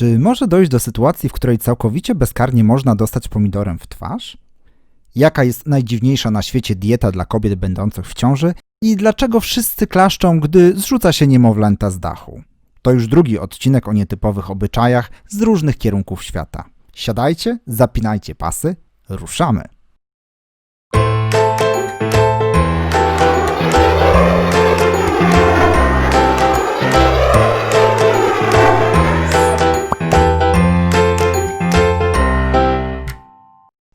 Czy może dojść do sytuacji, w której całkowicie bezkarnie można dostać pomidorem w twarz? Jaka jest najdziwniejsza na świecie dieta dla kobiet będących w ciąży i dlaczego wszyscy klaszczą, gdy zrzuca się niemowlęta z dachu? To już drugi odcinek o nietypowych obyczajach z różnych kierunków świata. Siadajcie, zapinajcie pasy, ruszamy!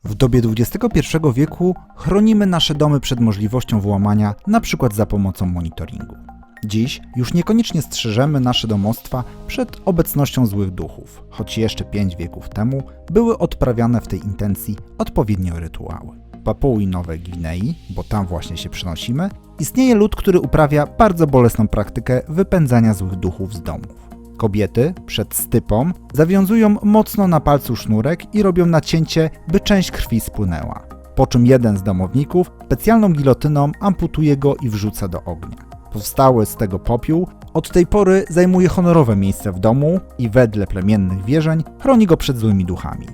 W dobie XXI wieku chronimy nasze domy przed możliwością włamania, np. za pomocą monitoringu. Dziś już niekoniecznie strzeżemy nasze domostwa przed obecnością złych duchów, choć jeszcze pięć wieków temu były odprawiane w tej intencji odpowiednio rytuały. Papui Nowej Gwinei, bo tam właśnie się przenosimy, istnieje lud, który uprawia bardzo bolesną praktykę wypędzania złych duchów z domów. Kobiety przed stypą zawiązują mocno na palcu sznurek i robią nacięcie, by część krwi spłynęła. Po czym jeden z domowników specjalną gilotyną amputuje go i wrzuca do ognia. Powstały z tego popiół od tej pory zajmuje honorowe miejsce w domu i wedle plemiennych wierzeń chroni go przed złymi duchami.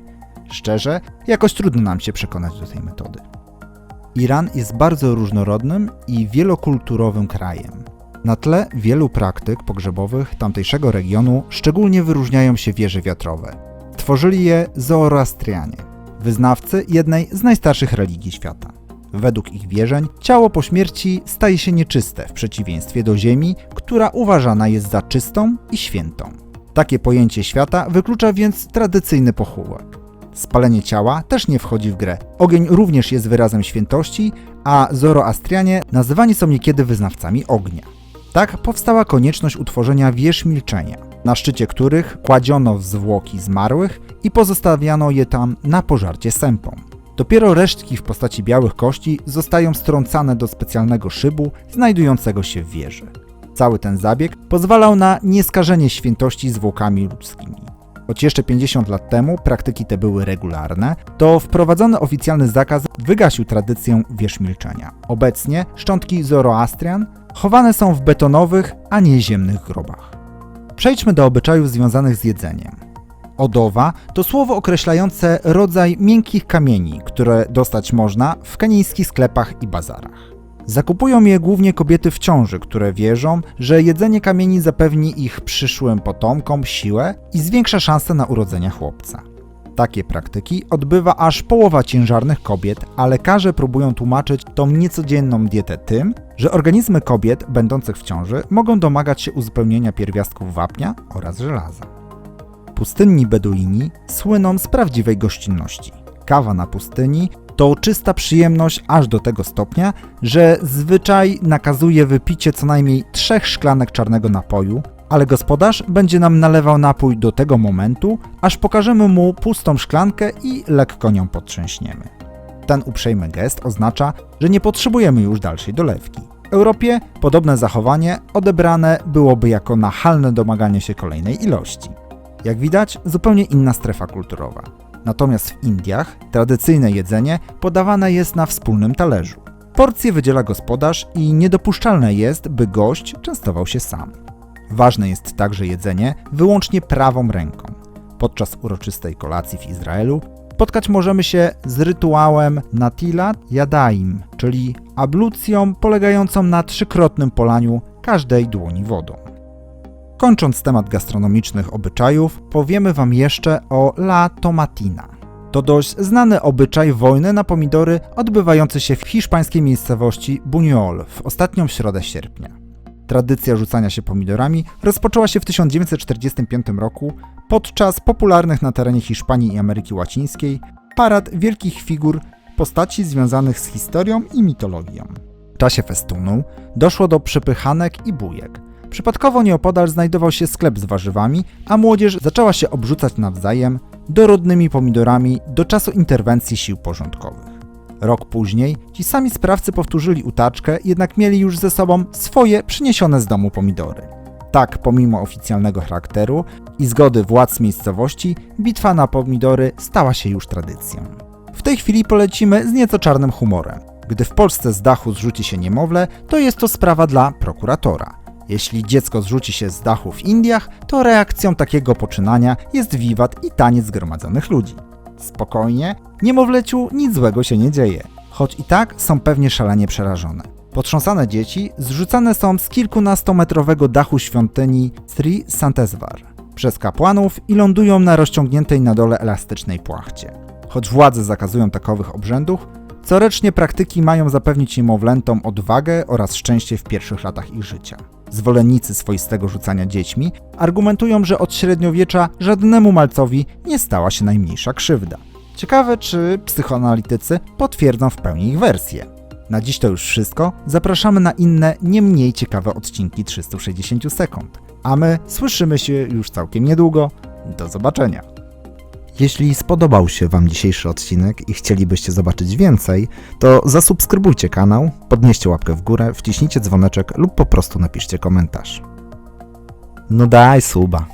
Szczerze, jakoś trudno nam się przekonać do tej metody. Iran jest bardzo różnorodnym i wielokulturowym krajem. Na tle wielu praktyk pogrzebowych tamtejszego regionu szczególnie wyróżniają się wieże wiatrowe. Tworzyli je Zoroastrianie, wyznawcy jednej z najstarszych religii świata. Według ich wierzeń ciało po śmierci staje się nieczyste w przeciwieństwie do ziemi, która uważana jest za czystą i świętą. Takie pojęcie świata wyklucza więc tradycyjny pochówek. Spalenie ciała też nie wchodzi w grę. Ogień również jest wyrazem świętości, a Zoroastrianie nazywani są niekiedy wyznawcami ognia. Tak powstała konieczność utworzenia wież milczenia, na szczycie których kładziono zwłoki zmarłych i pozostawiano je tam na pożarcie sępą. Dopiero resztki w postaci białych kości zostają strącane do specjalnego szybu znajdującego się w wieży. Cały ten zabieg pozwalał na nieskażenie świętości zwłokami ludzkimi. Choć jeszcze 50 lat temu praktyki te były regularne, to wprowadzony oficjalny zakaz wygasił tradycję wież milczenia. Obecnie szczątki Zoroastrian chowane są w betonowych, a nie ziemnych grobach. Przejdźmy do obyczajów związanych z jedzeniem. Odowa to słowo określające rodzaj miękkich kamieni, które dostać można w kenijskich sklepach i bazarach. Zakupują je głównie kobiety w ciąży, które wierzą, że jedzenie kamieni zapewni ich przyszłym potomkom siłę i zwiększa szanse na urodzenie chłopca. Takie praktyki odbywa aż połowa ciężarnych kobiet, a lekarze próbują tłumaczyć tą niecodzienną dietę tym, że organizmy kobiet będących w ciąży mogą domagać się uzupełnienia pierwiastków wapnia oraz żelaza. Pustynni Beduini słyną z prawdziwej gościnności. Kawa na pustyni to czysta przyjemność aż do tego stopnia, że zwyczaj nakazuje wypicie co najmniej trzech szklanek czarnego napoju, ale gospodarz będzie nam nalewał napój do tego momentu, aż pokażemy mu pustą szklankę i lekko nią potrzęśniemy. Ten uprzejmy gest oznacza, że nie potrzebujemy już dalszej dolewki. W Europie podobne zachowanie odebrane byłoby jako nachalne domaganie się kolejnej ilości. Jak widać, zupełnie inna strefa kulturowa. Natomiast w Indiach tradycyjne jedzenie podawane jest na wspólnym talerzu. Porcje wydziela gospodarz i niedopuszczalne jest, by gość częstował się sam. Ważne jest także jedzenie wyłącznie prawą ręką. Podczas uroczystej kolacji w Izraelu spotkać możemy się z rytuałem Natilat Yadaim, czyli ablucją polegającą na trzykrotnym polaniu każdej dłoni wodą. Kończąc temat gastronomicznych obyczajów, powiemy Wam jeszcze o La Tomatina. To dość znany obyczaj wojny na pomidory odbywający się w hiszpańskiej miejscowości Buñol w ostatnią środę sierpnia. Tradycja rzucania się pomidorami rozpoczęła się w 1945 roku podczas popularnych na terenie Hiszpanii i Ameryki Łacińskiej parad wielkich figur postaci związanych z historią i mitologią. W czasie festunu doszło do przepychanek i bujek. Przypadkowo nieopodal znajdował się sklep z warzywami, a młodzież zaczęła się obrzucać nawzajem dorodnymi pomidorami do czasu interwencji sił porządkowych. Rok później ci sami sprawcy powtórzyli utaczkę, jednak mieli już ze sobą swoje przyniesione z domu pomidory. Tak, pomimo oficjalnego charakteru i zgody władz miejscowości, bitwa na pomidory stała się już tradycją. W tej chwili polecimy z nieco czarnym humorem. Gdy w Polsce z dachu zrzuci się niemowlę, to jest to sprawa dla prokuratora. Jeśli dziecko zrzuci się z dachu w Indiach, to reakcją takiego poczynania jest wiwat i taniec zgromadzonych ludzi. Spokojnie, niemowleciu nic złego się nie dzieje, choć i tak są pewnie szalenie przerażone. Potrząsane dzieci zrzucane są z kilkunastometrowego dachu świątyni Sri Santesvar przez kapłanów i lądują na rozciągniętej na dole elastycznej płachcie. Choć władze zakazują takowych obrzędów, corocznie praktyki mają zapewnić niemowlętom odwagę oraz szczęście w pierwszych latach ich życia. Zwolennicy swoistego rzucania dziećmi argumentują, że od średniowiecza żadnemu malcowi nie stała się najmniejsza krzywda. Ciekawe, czy psychoanalitycy potwierdzą w pełni ich wersję. Na dziś to już wszystko. Zapraszamy na inne, nie mniej ciekawe odcinki 360 sekund. A my słyszymy się już całkiem niedługo. Do zobaczenia. Jeśli spodobał się Wam dzisiejszy odcinek i chcielibyście zobaczyć więcej, to zasubskrybujcie kanał, podnieście łapkę w górę, wciśnijcie dzwoneczek lub po prostu napiszcie komentarz. No daj suba.